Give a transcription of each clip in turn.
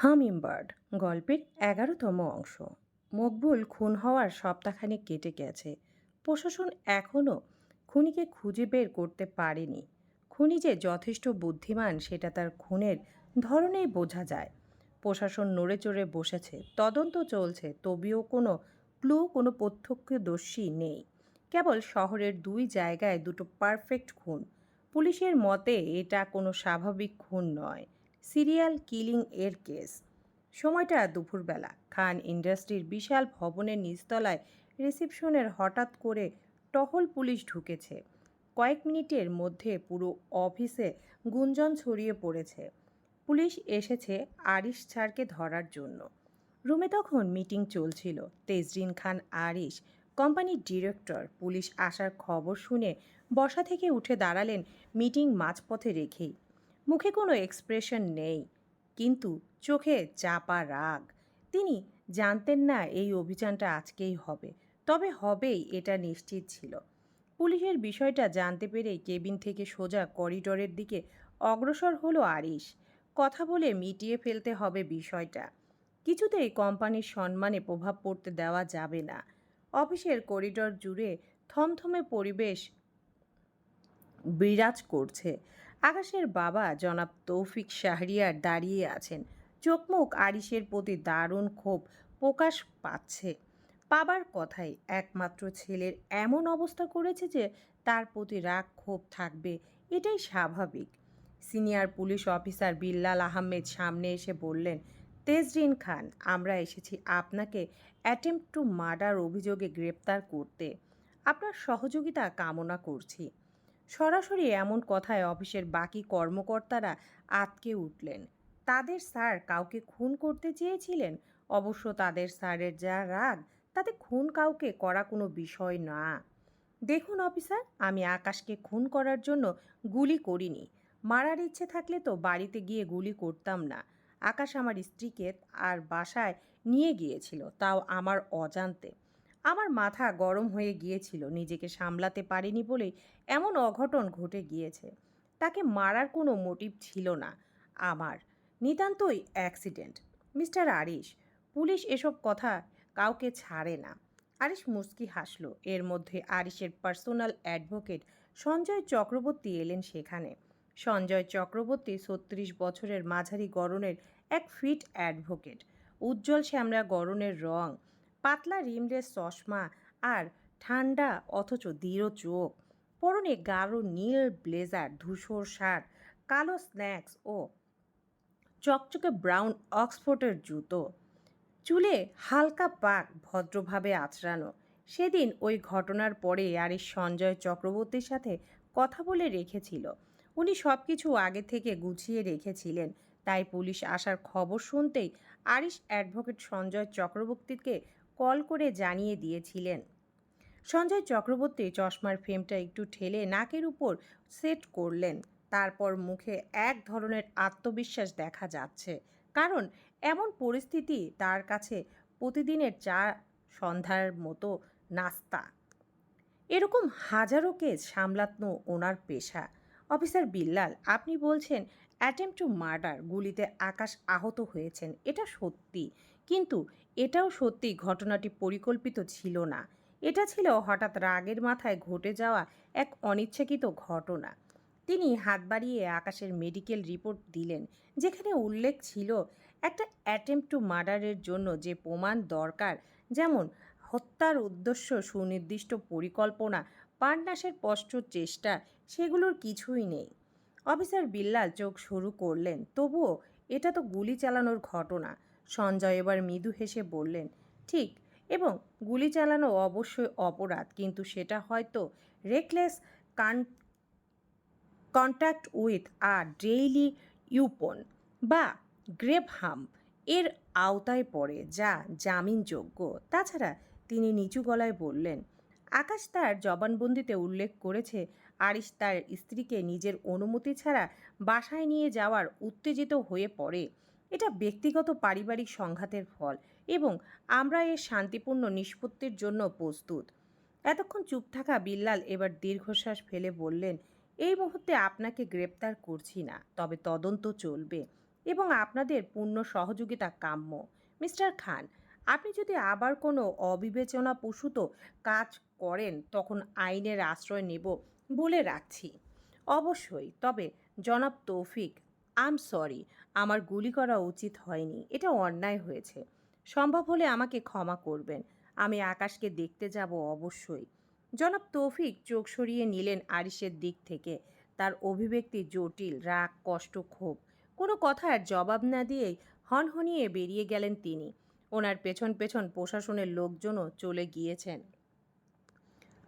Hummingbird গল্পের এগারোতম অংশ। মকবুল খুন হওয়ার সপ্তাহখানেক কেটে গেছে। প্রশাসন এখনও খুনিকে খুঁজে বের করতে পারেনি। খুনি যে যথেষ্ট বুদ্ধিমান, সেটা তার খুনের ধরনেই বোঝা যায়। প্রশাসন নড়ে চড়ে বসেছে, তদন্ত চলছে, তবেও কোনো ক্লু, কোনো প্রত্যক্ষদর্শী নেই। কেবল শহরের দুই জায়গায় দুটো পারফেক্ট খুন। পুলিশের মতে, এটা কোনো স্বাভাবিক খুন নয়। সিরিয়াল কিলিং এর কেস। সময়টা দুপুরবেলা। খান ইন্ডাস্ট্রির বিশাল ভবনের নিচতলায় রিসেপশনের হঠাৎ করে টহল পুলিশ ঢুকেছে। কয়েক মিনিটের মধ্যে পুরো অফিসে গুঞ্জন ছড়িয়ে পড়েছে। পুলিশ এসেছে আরিশ ছাড়কে ধরার জন্য। রুমে তখন মিটিং চলছিল। তেজরিন খান, আরিশ, কোম্পানির ডিরেক্টর, পুলিশ আসার খবর শুনে বসা থেকে উঠে দাঁড়ালেন মিটিং মাঝপথে রেখেই। মুখে কোনো এক্সপ্রেশন নেই। কিন্তু চোখে চাপা রাগ। তিনি জানতেন না এই অভিযানটা আজকেই হবে। তবে হবেই, এটা নিশ্চিত ছিল। পুলিশের বিষয়টা জানতে পেরেই কেবিন থেকে সোজা করিডোরের দিকে অগ্রসর হলো আরিশ। কথা বলে মিটিয়ে ফেলতে হবে বিষয়টা। কিছুতেই কোম্পানির সম্মানে প্রভাব পড়তে দেওয়া যাবে না। অফিসের করিডোর জুড়ে থমথমে পরিবেশ বিরাজ করছে। আকাশের বাবা জনাব তৌফিক শাহরিয়ার দাঁড়িয়ে আছেন। চোখমুখ আরিসের প্রতি দারুণ ক্ষোভ প্রকাশ পাচ্ছে। বাবার কথাই একমাত্র ছেলের এমন অবস্থা করেছে যে তার প্রতি রাগ ক্ষোভ থাকবে, এটাই স্বাভাবিক। Senior police officer Billal Ahmed সামনে এসে বললেন, তেজরিন খান, আমরা এসেছি আপনাকে অ্যাটেম্প টু মার্ডার অভিযোগে গ্রেপ্তার করতে। আপনার সহযোগিতা কামনা করছি। সরাসরি এমন কথায় অফিসের বাকি কর্মকর্তারা আটকে উঠলেন। তাদের স্যার কাউকে খুন করতে চেয়েছিলেন? অবশ্য তাদের স্যারের যা রাগ, তাতে খুন কাউকে করা কোনো বিষয় না। দেখুন অফিসার, আমি আকাশকে খুন করার জন্য গুলি করিনি। মারার ইচ্ছে থাকলে তো বাড়িতে গিয়ে গুলি করতাম না। আকাশ আমার স্ত্রীকে আর বাসায় নিয়ে গিয়েছিল, তাও আমার অজান্তে। আমার মাথা গরম হয়ে গিয়েছিল, নিজেকে সামলাতে পারিনি বলেই এমন অঘটন ঘটে গিয়েছে। তাকে মারার কোনো মোটিভ ছিল না আমার। নিতান্তই অ্যাক্সিডেন্ট। মিস্টার আরিশ, পুলিশ এসব কথা কাউকে ছাড়ে না। আরিশ মুস্কি হাসল। এর মধ্যে আরিশের পার্সোনাল অ্যাডভোকেট সঞ্জয় চক্রবর্তী এলেন সেখানে। সঞ্জয় চক্রবর্তী ছত্রিশ বছরের মাঝারি গরনের এক ফিট অ্যাডভোকেট। উজ্জ্বল শ্যামরা গরনের রং পাতলা রিমরের চশমা আর ঠান্ডা অথচ দৃঢ় চোখ। পরনে গাঢ় নীল ব্লেজার, ধূসর শার্ট, কালো স্ন্যাক্স ও চকচকে ব্রাউন অক্সফোর্ডের জুতো। চুলে হালকা পাক ভদ্রভাবে আঁচড়ানো। সেদিন ওই ঘটনার পরে আরিস সঞ্জয় চক্রবর্তীর সাথে কথা বলে রেখেছিল। উনি সব কিছু আগে থেকে গুছিয়ে রেখেছিলেন। তাই পুলিশ আসার খবর শুনতেই আরিশ অ্যাডভোকেট সঞ্জয় চক্রবর্তীকে কল করে জানিয়ে দিয়েছিলেন। সঞ্জয় চক্রবর্তী চশমার ফ্রেমটা একটু ঠেলে নাকের উপর সেট করলেন। তারপর মুখে এক ধরনের আত্মবিশ্বাস দেখা যাচ্ছে। কারণ এমন পরিস্থিতি তার কাছে প্রতিদিনের চা সন্ধ্যার মতো নাস্তা। এরকম হাজারো কেস সামলানো ওনার পেশা। অফিসার বিল্লাল, আপনি বলছেন, অ্যাটেম্প টু মার্ডার গুলিতে আকাশ আহত হয়েছেন। এটা সত্যি। কিন্তু এটাও সত্যি ঘটনাটি পরিকল্পিত ছিল না। এটা ছিল হঠাৎ রাগের মাথায় ঘটে যাওয়া এক অনিচ্ছাকৃত ঘটনা। তিনি হাত বাড়িয়ে আকাশের মেডিকেল রিপোর্ট দিলেন, যেখানে উল্লেখ ছিল একটা অ্যাটেম্প টু মার্ডারের জন্য যে প্রমাণ দরকার, যেমন হত্যার উদ্দেশ্য, সুনির্দিষ্ট পরিকল্পনা, পান্নাসের স্পষ্ট চেষ্টা, সেগুলোর কিছুই নেই। অফিসার বিল্লাল চোখ শুরু করলেন, তবুও এটা তো গুলি চালানোর ঘটনা। সঞ্জয় এবার মৃদু হেসে বললেন, ঠিক, এবং গুলি চালানো অবশ্যই অপরাধ, কিন্তু সেটা হয়তো reckless can contact with a daily upon বা গ্রেপ এর আওতায় পড়ে, যা জামিনযোগ্য। তাছাড়া তিনি নিচু গলায় বললেন, আকাশ তার জবানবন্দিতে উল্লেখ করেছে, আরিশ তার স্ত্রীকে নিজের অনুমতি ছাড়া বাসায় নিয়ে যাওয়ার উত্তেজিত হয়ে পড়ে। এটা ব্যক্তিগত পারিবারিক সংঘাতের ফল এবং আমরা এর শান্তিপূর্ণ নিষ্পত্তির জন্য প্রস্তুত। এতক্ষণ চুপ থাকা বিল্লাল এবার দীর্ঘশ্বাস ফেলে বললেন, এই মুহূর্তে আপনাকে গ্রেপ্তার করছি না, তবে তদন্ত চলবে এবং আপনাদের পূর্ণ সহযোগিতা কাম্য। মিস্টার খান, আপনি যদি আবার কোনো অবিবেচনা প্রসূত কাজ করেন, তখন আইনের আশ্রয় নেব বলে রাখছি। অবশ্যই, তবে জনাব তৌফিক আম সরি আমার গুলি করা উচিত হয়নি। এটা অন্যায় হয়েছে। সম্ভব হলে আমাকে ক্ষমা করবেন। আমি আকাশকে দেখতে যাব অবশ্যই। জনাব তৌফিক চোখ সরিয়ে নিলেন আরিসের দিক থেকে। তার অভিব্যক্তি জটিল, রাগ, কষ্ট ক্ষোভ। কোনো কথার জবাব না দিয়েই হনহনিয়ে বেরিয়ে গেলেন তিনি। ওনার পেছন পেছন প্রশাসনের লোকজনও চলে গিয়েছেন।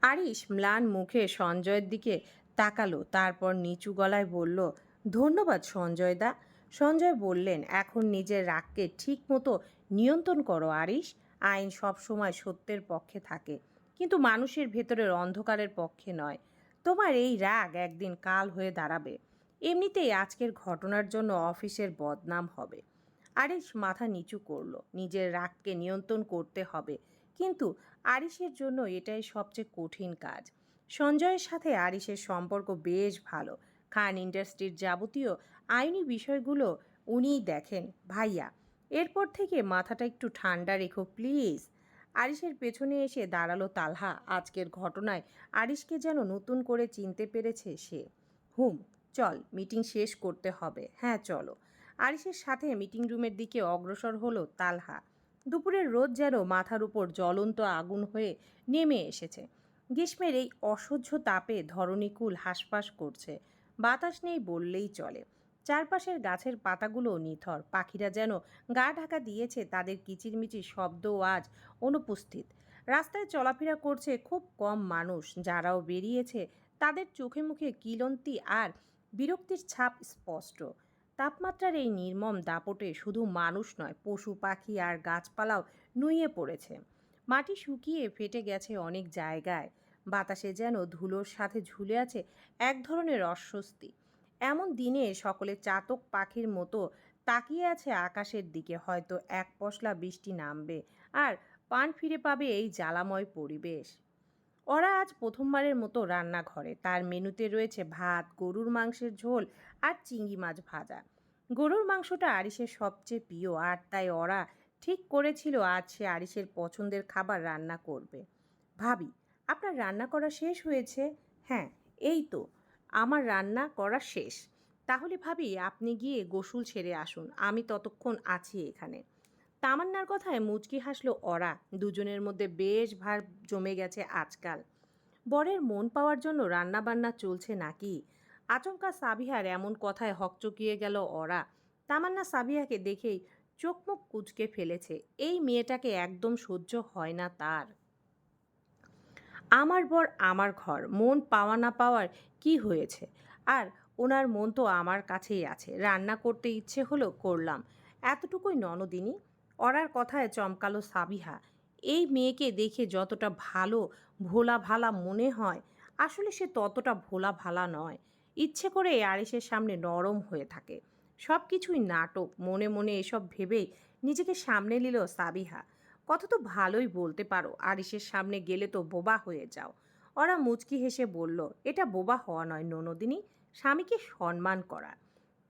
আরিশ ম্লান মুখে সঞ্জয়ের দিকে তাকালো, তারপর নিচু গলায় বলল, ধন্যবাদ সঞ্জয় দা। সঞ্জয় বললেন, এখন নিজের রাগকে ঠিক মতো নিয়ন্ত্রণ করো, আরিশ। আইন সবসময় সত্যের পক্ষে থাকে, কিন্তু মানুষের ভেতরের অন্ধকারের পক্ষে নয়। তোমার এই রাগ একদিন কাল হয়ে দাঁড়াবে। এমনিতেই আজকের ঘটনার জন্য অফিসের বদনাম হবে। আরিশ মাথা নিচু করল, নিজের রাগকে নিয়ন্ত্রণ করতে হবে, কিন্তু আরিশের জন্য এটাই সবচেয়ে কঠিন কাজ। সঞ্জয়ের সাথে আরিশের সম্পর্ক বেশ ভালো খান ইন্ডাস্ট্রির যাবতীয় আইনি বিষয়গুলো উনিই দেখেন, ভাইয়া। এরপর থেকে মাথাটা একটু ঠান্ডা রেখো, প্লিজ। আরিশের পেছনে এসে দাঁড়াল তালহা। আজকের ঘটনায় আরিশকে যেন নতুন করে চিনতে পেরেছে সে। হুম, চল, মিটিং শেষ করতে হবে। হ্যাঁ চলো। আরিশের সাথে মিটিং রুমের দিকে অগ্রসর হলো তালহা। দুপুরের রোদ যেন মাথার উপর জ্বলন্ত আগুন হয়ে নেমে এসেছে। গ্রীষ্মের এই অসহ্য তাপে ধরণীকুল হাসপাস করছে। বাতাস নেই বললেই চলে। চারপাশের গাছের পাতাগুলো নিথর। পাখিরা যেন গা ঢাকা দিয়েছে, তাদের কিচিরমিচির শব্দও আজ অনুপস্থিত। রাস্তায় চলাফেরা করছে খুব কম মানুষ। যারাও বেরিয়েছে, তাদের চোখে মুখে কিলন্তি আর বিরক্তির ছাপ স্পষ্ট। তাপমাত্রার এই নির্মম দাপটে শুধু মানুষ নয়, পশু, পাখি আর গাছপালাও নুয়ে পড়েছে। মাটি শুকিয়ে ফেটে গেছে অনেক জায়গায়। বাতাসে যেন ধুলোর সাথে ঝুলে আছে এক ধরনের অস্বস্তি। এমন দিনে সকলে চাতক পাখির মতো তাকিয়ে আছে আকাশের দিকে, হয়তো এক পশলা বৃষ্টি নামবে আর পান ফিরে পাবে এই জ্বালাময় পরিবেশ। ওরা আজ প্রথমবারের মতো রান্নাঘরে। তার মেনুতে রয়েছে ভাত, গরুর মাংসের ঝোল আর চিংড়ি মাছ ভাজা। গরুর মাংসটা আরিসের সবচেয়ে প্রিয় আর তাই ওরা ঠিক করেছিল আজ সে আরিসের পছন্দের খাবার রান্না করবে। ভাবি আপনার রান্না করা শেষ হয়েছে? হ্যাঁ এই তো, আমার রান্না করা শেষ। তাহলে ভাবি আপনি গিয়ে গোসল ছেড়ে আসুন, আমি ততক্ষণ আছি এখানে। তামান্নার কথায় মুচকি হাসলো অরা দুজনের মধ্যে বেশ ভার জমে গেছে আজকাল। বরের মন পাওয়ার জন্য রান্নাবান্না চলছে নাকি? আচমকা সাবিহার এমন কথায় হকচকিয়ে গেল অরা তামান্না সাবিহাকে দেখেই চোখমুখ কুচকে ফেলেছে, এই মেয়েটাকে একদম সহ্য হয় না তার। আমার বর আমার ঘর, মন পাওয়া না পাওয়ার কি হয়েছে? আর ওনার মন তো আমার কাছেই আছে, রান্না করতে ইচ্ছে হলো করলাম। এতটুকুই ননদিনী, অরার কথায় চমকালো সাবিহা। এই মেয়েকে দেখে যতটা ভালো ভোলা ভালা মনে হয়, আসলে সে ততটা ভোলা ভালা নয়। ইচ্ছে করে আরিসের সামনে নরম হয়ে থাকে। সব কিছুই নাটক, মনে মনে এসব ভেবেই নিজেকে সামনে নিল সাবিহা। কথা তো ভালোই বলতে পারো। আরিসের সামনে গেলে তো বোবা হয়ে যাও। ওরা মুচকি হেসে বলল, এটা বোবা হওয়া নয় ননদিনী, স্বামীকে সম্মান করা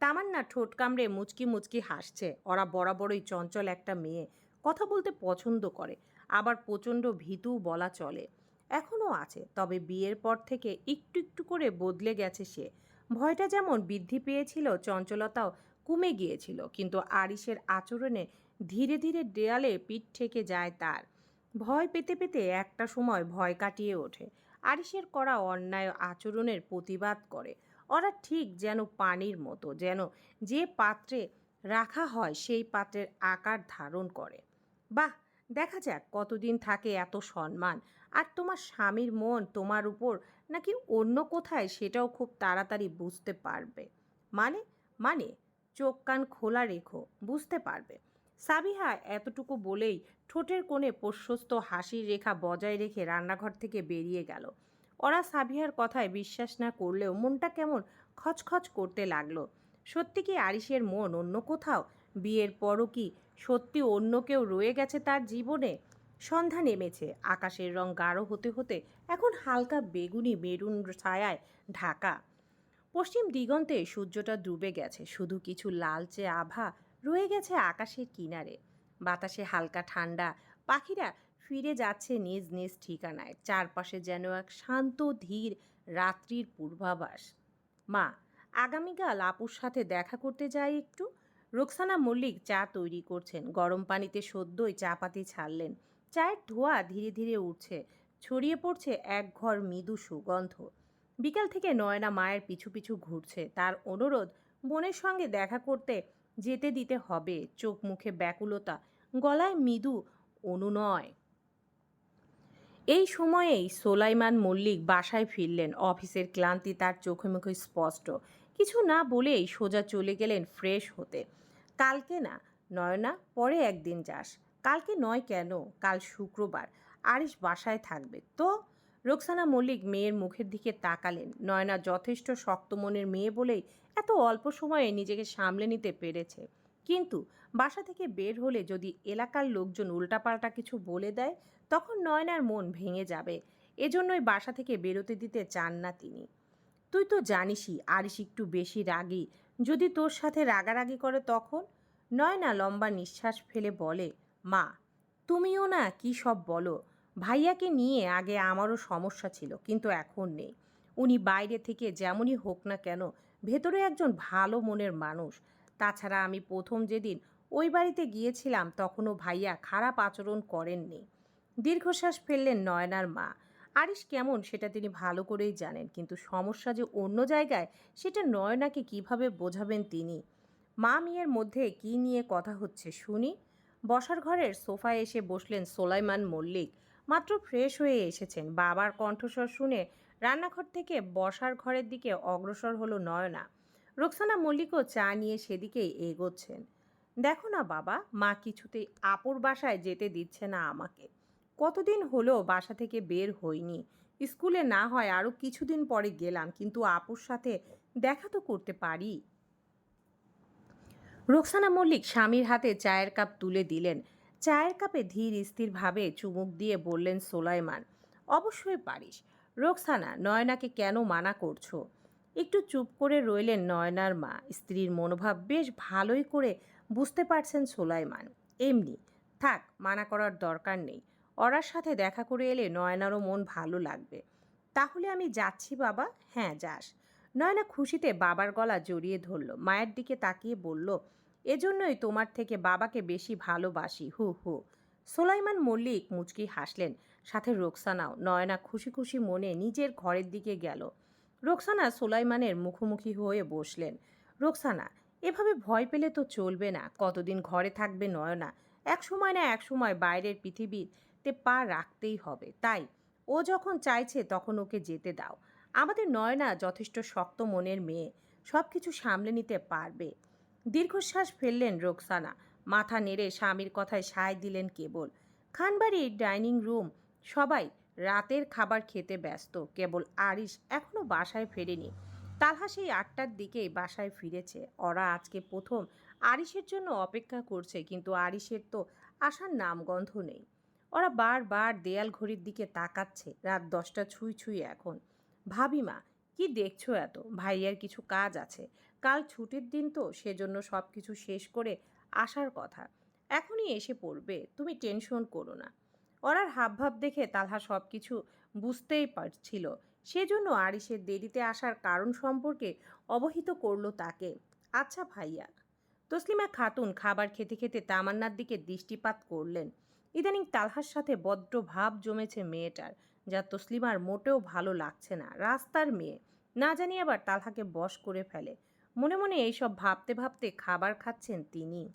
তামান্না ঠোঁট কামড়ে মুচকি মুচকি হাসছে। ওরা বরাবরই চঞ্চল একটা মেয়ে, কথা বলতে পছন্দ করে, আবার প্রচণ্ড ভীতু বলা চলে। এখনও আছে, তবে বিয়ের পর থেকে একটু একটু করে বদলে গেছে সে। ভয়টা যেমন বৃদ্ধি পেয়েছিল, চঞ্চলতাও কমে গিয়েছিল, কিন্তু আরিসের আচরণে ধীরে ধীরে দেয়ালে পিঠ ঠেকে যায় তার। ভয় পেতে পেতে একটা সময় ভয় কাটিয়ে ওঠে। আরিসের করা অন্যায় আচরণের প্রতিবাদ করে। ওরা ঠিক যেন পানির মতো, যেন যে পাত্রে রাখা হয় সেই পাত্রের আকার ধারণ করে। বাহ, দেখা যাক কতদিন থাকে এত সম্মান। আর তোমার স্বামীর মন তোমার উপর নাকি অন্য কোথায় সেটাও খুব তাড়াতাড়ি বুঝতে পারবে। মানে মানে চোখ কান খোলা রেখো, বুঝতে পারবে। সাবিহা এতটুকু বলেই ঠোঁটের কোণে প্রশস্ত হাসির রেখা বজায় রেখে রান্নাঘর থেকে বেরিয়ে গেল। ওরা সাবিহার কথায় বিশ্বাস না করলেও মনটা কেমন খচখচ করতে লাগল। সত্যি কি আরিসের মন অন্য কোথাও? বিয়ের পরও কি সত্যি অন্য কেউ রয়ে গেছে তার জীবনে? সন্ধ্যা নেমেছে, আকাশের রং গাঢ় হতে হতে এখন হালকা বেগুনি মেরুন ছায়ায় ঢাকা। পশ্চিম দিগন্তে সূর্যটা ডুবে গেছে, শুধু কিছু লালচে আভা রয়ে গেছে আকাশের কিনারে। বাতাসে হালকা ঠান্ডা। পাখিরা ফিরে যাচ্ছে নিজ নিজ ঠিকানায়। চারপাশে যেন এক শান্ত, ধীর রাত্রির পূর্বাভাস। মা, আগামীকাল আপুর সাথে দেখা করতে যাই একটু? রোকসানা মল্লিক চা তৈরি করছেন। গরম পানিতে সদ্যই চা পাতি ছাড়লেন। চায়ের ধোঁয়া ধীরে ধীরে উঠছে। ছড়িয়ে পড়ছে এক ঘর মৃদু সুগন্ধ। বিকাল থেকে নয়না মায়ের পিছু পিছু ঘুরছে। তার অনুরোধ, বোনের সঙ্গে দেখা করতে যেতে দিতে হবে। চোখ মুখে ব্যাকুলতা, গলায় মৃদু, অনুনয়। এই সময়েই সোলাইমান মল্লিক বাসায় ফিরলেন। অফিসের ক্লান্তি তার চোখে মুখে স্পষ্ট। কিছু না বলেই সোজা চলে গেলেন ফ্রেশ হতে। কালকে না, নয়না, পরে একদিন যাস। কালকে নয় কেন? কাল শুক্রবার। আরিস বাসায় থাকবে। তো রোকসানা মল্লিক মেয়ের মুখের দিকে তাকালেন। নয়না যথেষ্ট শক্ত মনের মেয়ে বলেই এত অল্প সময়ে নিজেকে সামলে নিতে পেরেছে। কিন্তু বাসা থেকে বের হলে যদি এলাকার লোকজন উল্টাপাল্টা কিছু বলে দেয়, তখন নয়নার মন ভেঙে যাবে। এজন্যই বাসা থেকে বেরোতে দিতে চান না তিনি। তুই তো জানিসই আরিস একটু বেশি রাগী। যদি তোর সাথে রাগারাগি করে তখন? নয়না লম্বা নিঃশ্বাস ফেলে বলে, মা, তুমিও না কি সব বলো? ভাইয়াকে নিয়ে আগে আমারও সমস্যা ছিল, কিন্তু এখন নেই। উনি বাইরে থেকে যেমনই হোক না কেন, ভেতরে একজন ভালো মনের মানুষ। তাছাড়া আমি প্রথম যেদিন ওই বাড়িতে গিয়েছিলাম, তখনও ভাইয়া খারাপ আচরণ করেননি। দীর্ঘশ্বাস ফেললেন নয়নার মা। আরিশ কেমন সেটা তিনি ভালো করেই জানেন, কিন্তু সমস্যা যে অন্য জায়গায়, সেটা নয়নাকে কীভাবে বোঝাবেন তিনি? মা মেয়ের মধ্যে কি নিয়ে কথা হচ্ছে শুনি? বসার ঘরের সোফায় এসে বসলেন সোলাইমান মল্লিক। মাত্র ফ্রেশ হয়ে এসেছেন। বাবার কণ্ঠস্বর শুনে রান্নাঘর থেকে বসার ঘরের দিকে অগ্রসর হলো নয়না। রোকসানা মল্লিকও চা নিয়ে সেদিকেই এগোচ্ছেন। দেখো না বাবা, মা কিছুতেই আপুর বাসায় যেতে দিচ্ছে না আমাকে। কতদিন হলো বাসা থেকে বের হইনি। স্কুলে না হয় আরও কিছুদিন পরে গেলাম, কিন্তু আপুর সাথে দেখা তো করতে পারি। রোকসানা মল্লিক স্বামীর হাতে চায়ের কাপ তুলে দিলেন। চায়ের কাপে ধীর স্থিরভাবে চুমুক দিয়ে বললেন সোলাইমান অবশ্যই পারিস। রোকসানা, নয়নাকে কেন মানা করছ? একটু চুপ করে রইলেন নয়নার মা। স্ত্রীর মনোভাব বেশ ভালোই করে বুঝতে পারছেন সোলাইমান এমনি, থাক, মানা করার দরকার নেই। ওরার সাথে দেখা করে এলে নয়নারও মন ভালো লাগবে। তাহলে আমি যাচ্ছি বাবা। হ্যাঁ যাস। নয়না খুশিতে বাবার গলা জড়িয়ে ধরল। মায়ের দিকে তাকিয়ে বলল এজন্যই তোমার থেকে বাবাকে বেশি ভালোবাসি, হু হু। সোলাইমান মল্লিক মুচকি হাসলেন, সাথে রোকসানাও, নয়না খুশি খুশি মনে নিজের ঘরের দিকে গেল। রোকসানা সোলাইমানের মুখোমুখি হয়ে বসলেন। রোকসানা, এভাবে ভয় পেলে তো চলবে না, কতদিন ঘরে থাকবে নয়না, এক সময় না এক সময় বাইরের পৃথিবীতে পা রাখতেই হবে, তাই ও যখন চাইছে তখন ওকে যেতে দাও। আমাদের নয়না যথেষ্ট শক্ত মনের মেয়ে সব কিছু সামলে নিতে পারবে। দীর্ঘশ্বাস ফেললেন রোকসানা। মাথা নেড়ে স্বামীর কথায় সায় দিলেন কেবল। খানবাড়ির ডাইনিং রুম, সবাই রাতের খাবার খেতে ব্যস্ত। কেবল আরিশ এখনও বাসায় ফেরেনি। তালহা সেই আটটার দিকেই বাসায় ফিরেছে। ওরা আজকে প্রথম আরিশের জন্য অপেক্ষা করছে, কিন্তু আরিশের তো আসার নামগন্ধ নেই। ওরা বারবার দেয়াল ঘড়ির দিকে তাকাচ্ছে। রাত দশটা ছুঁই ছুঁই এখন। ভাবি মা, কি দেখছ এত? ভাইয়ার কিছু কাজ আছে। কাল ছুটির দিন তো, সেজন্য সব কিছু শেষ করে আসার কথা। এখনই এসে পড়বে, তুমি টেনশন করো না। ওরার হাবভাব দেখে তালহা সব কিছু বুঝতেই পারছিল। সেজন্য আরিসের দেরিতে আসার কারণ সম্পর্কে অবহিত করল তাকে। আচ্ছা ভাইয়া। তসলিমা খাতুন খাবার খেতে খেতে তামান্নার দিকে দৃষ্টিপাত করলেন। ইদানিং তালহার সাথে বড্ড ভাব জমেছে মেয়েটার, যা তসলিমার মোটেও ভালো লাগছে না। রাস্তার মেয়ে। না জানি আবার তালহাকে বশ করে ফেলে। মনে মনে এইসব ভাবতে ভাবতে খাবার খাচ্ছেন তিনি।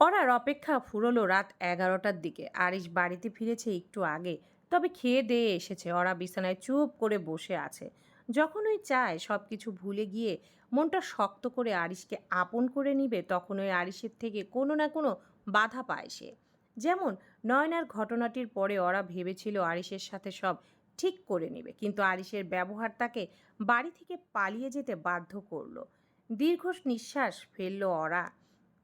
ওরার অপেক্ষা ফুরলো রাত এগারোটার দিকে। আরিশ বাড়িতে ফিরেছে একটু আগে। তবে খেয়ে দেয়ে এসেছে। ওরা বিছানায় চুপ করে বসে আছে। যখন ওই চায় সব কিছু ভুলে গিয়ে মনটা শক্ত করে আরিশকে আপন করে নিবে তখন ওই আরিশের থেকে কোনো না কোনো বাধা পায় সে। যেমন নয়নার ঘটনাটির পরে ওরা ভেবেছিল আরিশের সাথে সব ঠিক করে নেবে। কিন্তু আরিশের ব্যবহার তাকে বাড়ি থেকে পালিয়ে যেতে বাধ্য করল। দীর্ঘ নিঃশ্বাস ফেলল অরা।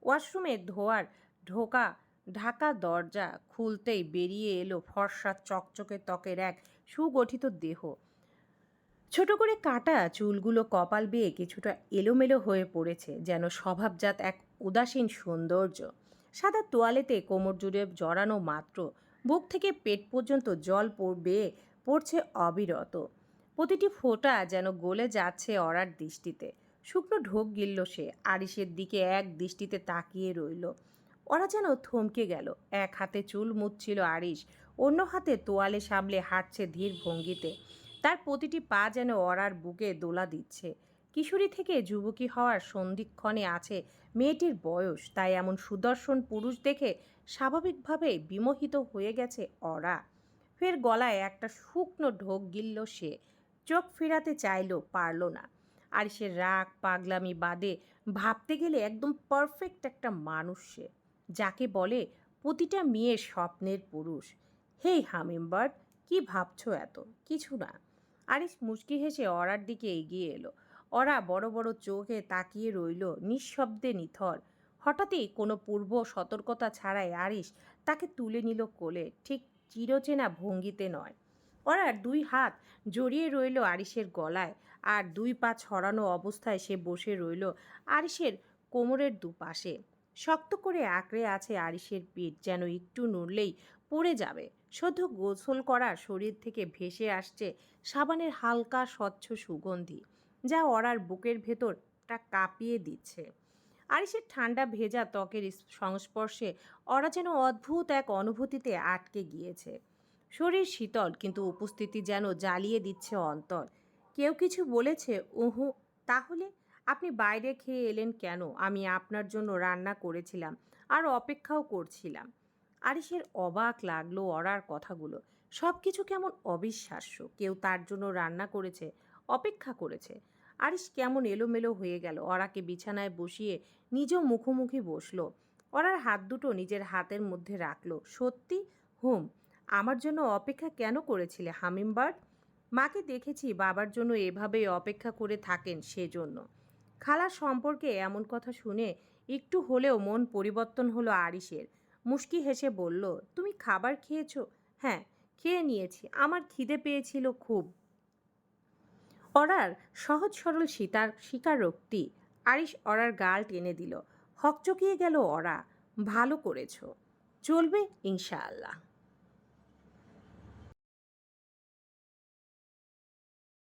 ওয়াশরুমে ধোয়ার ঢোকা, ঢাকা দরজা খুলতেই বেরিয়ে এলো ফর্সা চকচকে ত্বকের এক সুগঠিত দেহ। ছোট করে কাটা চুলগুলো কপাল বেয়ে কিছুটা এলোমেলো হয়ে পড়েছে, যেন স্বভাবজাত এক উদাসীন সৌন্দর্য। সাদা তোয়ালেতে কোমর জুড়ে জড়ানো মাত্র, বুক থেকে পেট পর্যন্ত জল পড়- বেয়ে পড়ছে অবিরত। প্রতিটি ফোঁটা যেন গলে যাচ্ছে অরার দৃষ্টিতে। শুকনো ঢোক গিলল সে, আরিসের দিকে এক দৃষ্টিতে তাকিয়ে রইল। ওরা যেন থমকে গেল, এক হাতে চুল মুচ্ছিল আরিস, অন্য হাতে তোয়ালে সামলে হাঁটছে ধীর ভঙ্গিতে। তার প্রতিটি পা যেন অরার বুকে দোলা দিচ্ছে। কিশোরী থেকে যুবকী হওয়ার সন্ধিক্ষণে আছে মেয়েটির বয়স, তাই এমন সুদর্শন পুরুষ দেখে স্বাভাবিকভাবে বিমোহিত হয়ে গেছে অরা। ফের গলায় একটা শুকনো ঢোক গিলল সে। চোখ ফেরাতে চাইলো পারল না। আর সে রাগ, পাগলামি বাদে ভাবতে গেলে একদম পারফেক্ট একটা মানুষ সে। যাকে বলে প্রতিটা মেয়ের স্বপ্নের পুরুষ। হেই হামিমবার্ড, কি ভাবছ এত? কিছু না। আরিস মুচকি হেসে অরার দিকে এগিয়ে এলো। অরা বড় বড় চোখে তাকিয়ে রইল নিঃশব্দে নিথর। হঠাৎই কোনো পূর্ব সতর্কতা ছাড়াই আরিস তাকে তুলে নিল কোলে। ঠিক চিরচেনা ভঙ্গিতে নয়। অরার দুই হাত জড়িয়ে রইল আরিসের গলায় আর দুই পা ছড়ানো অবস্থায় সে বসে রইল আরিসের কোমরের দুপাশে। শক্ত করে আঁকড়ে আছে আরিসের পেট যেন একটু নড়লেই পড়ে যাবে। সদ্য গোসল করা শরীর থেকে ভেসে আসছে সাবানের হালকা স্বচ্ছ সুগন্ধি, যা অরার বুকের ভেতরটা কাঁপিয়ে দিচ্ছে। আরিসের ঠান্ডা ভেজা ত্বকের সংস্পর্শে ওরা যেন অদ্ভুত এক অনুভূতিতে আটকে গিয়েছে। শরীর শীতল, কিন্তু উপস্থিতি যেন জ্বালিয়ে দিচ্ছে অন্তর। কেউ কিছু বলেছে, উহু, তাহলে আপনি বাইরে খেয়ে এলেন কেন? আমি আপনার জন্য রান্না করেছিলাম আর অপেক্ষাও করছিলাম। আরিসের অবাক লাগল অরার কথাগুলো। সব কিছু কেমন অবিশ্বাস্য। কেউ তার জন্য রান্না করেছে, অপেক্ষা করেছে। আরিস কেমন এলোমেলো হয়ে গেল। অরাকে বিছানায় বসিয়ে নিজেও মুখোমুখি বসল। অরার হাত দুটো নিজের হাতের মধ্যে রাখল। সত্যি? হুম। আমার জন্য অপেক্ষা কেন করেছিলে হামিমবার্ড মাকে দেখেছি, বাবার জন্য এভাবেই অপেক্ষা করে থাকেন সেজন্য। খালার সম্পর্কে এমন কথা শুনে একটু হলেও মন পরিবর্তন হলো আরিসের মুশকি হেসে বলল, তুমি খাবার খেয়েছো? হ্যাঁ খেয়ে নিয়েছি। আমার খিদে পেয়েছিল খুব। অরার সহজ সরল সীতার স্বীকারোক্তি আরিস অরার গাল টেনে দিল। হকচকিয়ে গেল অরা, ভালো করেছ। চলবে ইনশাআল্লাহ।